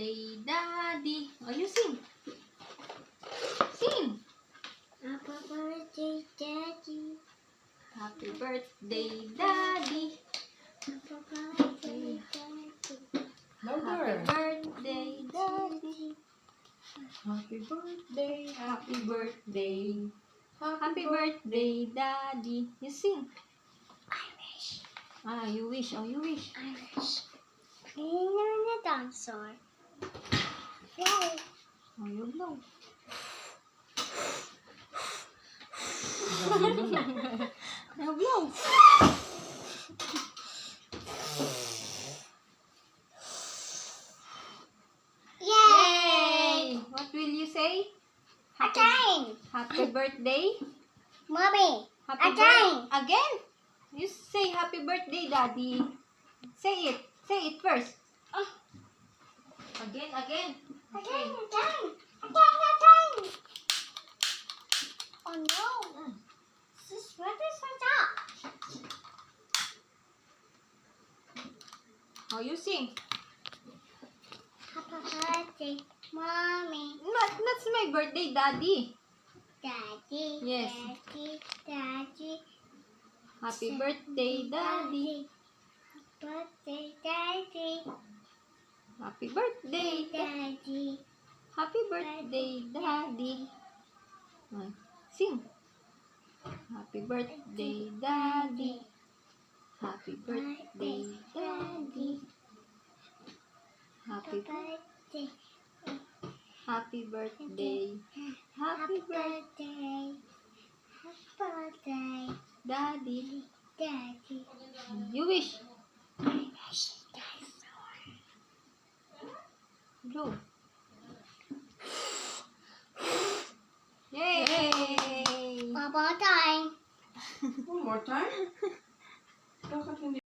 birthday, Daddy. Oh, you sing. Sing. Happy birthday, Daddy. Happy birthday, Daddy. Happy birthday, Daddy. Happy birthday, Daddy. Happy birthday, happy birthday. Happy birthday, Daddy. You sing. I wish. Ah, you wish. Oh, you wish. I wish. Playing on the dinosaur. Yay. You blow. You blow. Yay! Yay! What will you say? Happy, Again! happy birthday. Mommy! Happy Again! bir- again? You say happy birthday, Daddy. Say it. Say it first. Oh. Again, again. Again, again! Again, again! Oh no! Mm. This is what is that? Oh, you sing. Happy birthday, Mommy. Not, that's my birthday, Daddy. Daddy. Yes. Daddy. Daddy. Happy birthday, Daddy. Birthday, Happy birthday. Daddy. Happy birthday, Daddy. Sing. Happy birthday, Daddy. Happy birthday, Daddy. Happy, birthday. happy birthday. Happy birthday. Happy birthday, Daddy. Daddy. You wish Go. Yay! Baba time. One more time. Bakit hindi